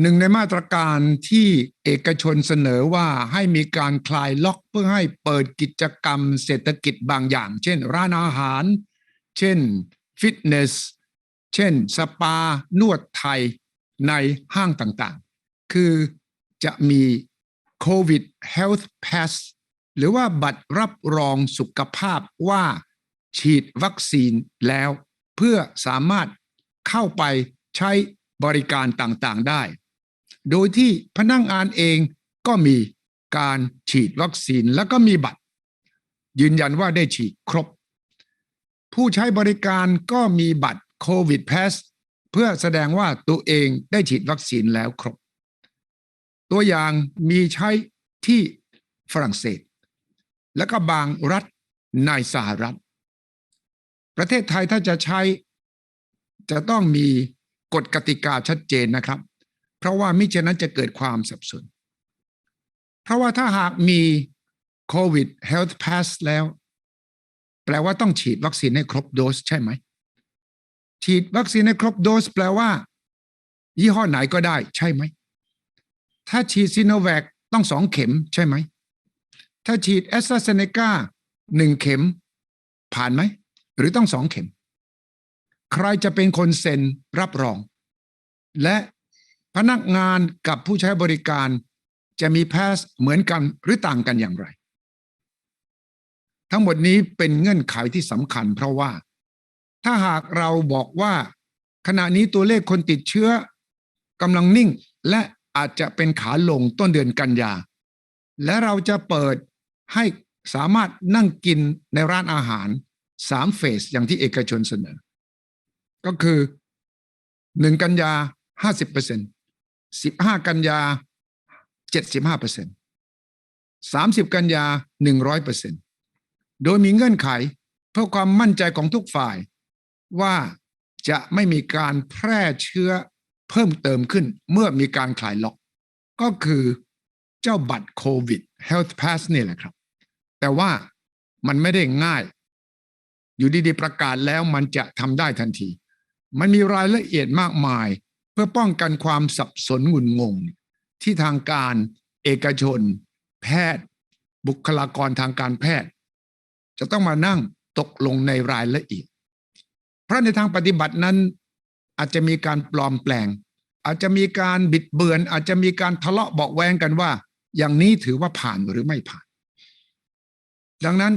หนึ่งในมาตรการที่เอกชนเสนอว่าให้มีการคลายล็อกเพื่อให้เปิดกิจกรรมเศรษฐกิจบางอย่าง เช่น ร้านอาหาร เช่น ฟิตเนส เช่น สปา นวดไทยในห้างต่างๆ คือจะมีโควิด Health Pass หรือว่าบัตรรับรองสุขภาพว่าฉีดวัคซีนแล้ว เพื่อสามารถเข้าไปใช้บริการต่างๆได้ โดยที่พนักงานเองก็มีการฉีดวัคซีนแล้วก็มีบัตร ยืนยันว่าได้ฉีดครบ ผู้ใช้บริการก็มีบัตรโควิด Pass เพื่อแสดงว่าตัวเองได้ฉีดวัคซีนแล้วครบ ตัวอย่างมีใช้ที่ฝรั่งเศส และก็บางรัฐในสหรัฐ ประเทศไทยถ้าจะใช้จะต้องมีกฎกติกาชัดเจนนะครับ เพราะว่ามิฉะนั้นจะเกิดความสับสน เพราะว่าถ้าหากมีโควิด Health Pass แล้ว แปลว่าต้องฉีดวัคซีนให้ครบโดสใช่ไหม ฉีดวัคซีนให้ครบโดส แปลว่า ยี่ห้อไหนก็ได้ใช่ไหม ถ้าฉีดซีโนแวคต้องสองเข็มใช่ไหม ถ้าฉีดแอสตราเซเนกาหนึ่งเข็ม ผ่านไหม หรือต้องสองเข็ม ใครจะเป็นคนเซ็นรับรอง และ พนักงานกับผู้ใช้บริการจะมีแพสเหมือนกันหรือต่างกันอย่างไร ทั้งหมดนี้เป็นเงื่อนไขที่สำคัญ เพราะว่า ถ้าหากเราบอกว่า ขณะนี้ตัวเลขคนติดเชื้อกำลังนิ่ง และอาจจะเป็นขาลงต้นเดือนกันยา และเราจะเปิดให้สามารถนั่งกินในร้านอาหารสามเฟสอย่างที่เอกชนเสนอ ก็คือหนึ่งกันยาห้าสิบเปอร์เซ็นต์ สิบห้ากันยาเจ็ดสิบห้าเปอร์เซ็นสามสิบกันยาหนึ่งร้อยเปอร์เซ็นโดยมีเงื่อนไขเพื่อความมั่นใจของทุกฝ่าย ว่าจะไม่มีการแพร่เชื้อเพิ่มเติมขึ้นเมื่อมีการคลายล็อก ก็คือเจ้าบัตรโควิด Health Pass นี่แหละครับ แต่ว่ามันไม่ได้ง่าย อยู่ดีๆประกาศแล้วมันจะทำได้ทันที มันมีรายละเอียดมากมาย พื่อป้องกันความสับสนงุนงง ที่ทางการเอกชน แพทย์ บุคลากรทางการแพทย์ จะต้องมานั่งตกลงในรายละเอียด เพราะในทางปฏิบัตินั้น อาจจะมีการปลอมแปลง อาจจะมีการบิดเบือน อาจจะมีการทะเลาะเบาแวงกันว่า อย่างนี้ถือว่าผ่านหรือไม่ผ่าน ดังนั้น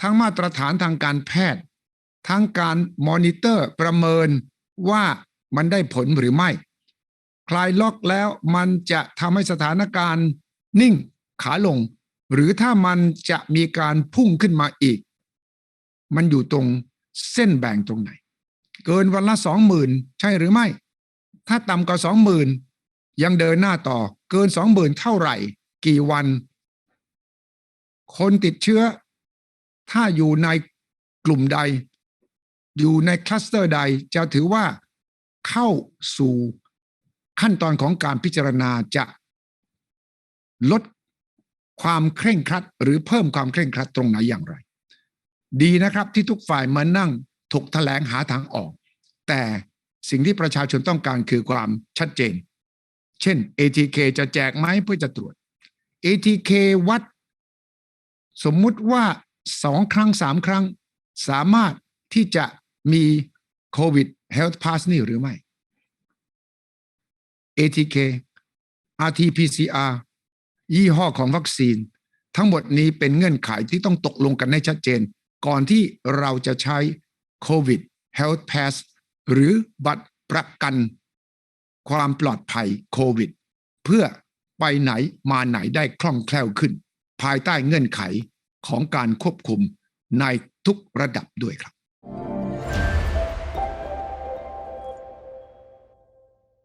ทั้งมาตรฐานทางการแพทย์ ทั้งการมอนิเตอร์ประเมินว่า มันได้ผลหรือไม่ คลายล็อกแล้วมันจะทำให้สถานการณ์นิ่งขาลง หรือถ้ามันจะมีการพุ่งขึ้นมาอีก มันอยู่ตรงเส้นแบ่งตรงไหน เกินวันละสองหมื่นใช่หรือไม่ ถ้าต่ำกว่าสองหมื่นยังเดินหน้าต่อ เกินสองหมื่นเท่าไหร่ กี่วัน คนติดเชื้อ ถ้าอยู่ในกลุ่มใด อยู่ในคลัสเตอร์ใดจะถือว่า เข้าสู่ขั้นตอนของการพิจารณาจะลดความเคร่งครัด หรือเพิ่มความเคร่งครัดตรงไหนอย่างไร ดีนะครับที่ทุกฝ่ายมานั่งถกแถลงหาทางออก แต่สิ่งที่ประชาชนต้องการคือความชัดเจน เช่น ATK จะแจกไหมเพื่อจะตรวจ ATK วัด สมมุติว่าสองครั้งสามครั้งสามารถที่จะมีโควิด Health Pass นี่หรือไม่ ATK RT-PCR ยี่ห้อของวัคซีน ทั้งหมดนี้เป็นเงื่อนไขที่ต้องตกลงกันให้ชัดเจน ก่อนที่เราจะใช้โควิด Health Pass หรือบัตรประกันความปลอดภัยโควิด เพื่อไปไหนมาไหนได้คล่องแคล่วขึ้น ภายใต้เงื่อนไขของการควบคุมในทุกระดับด้วยครับ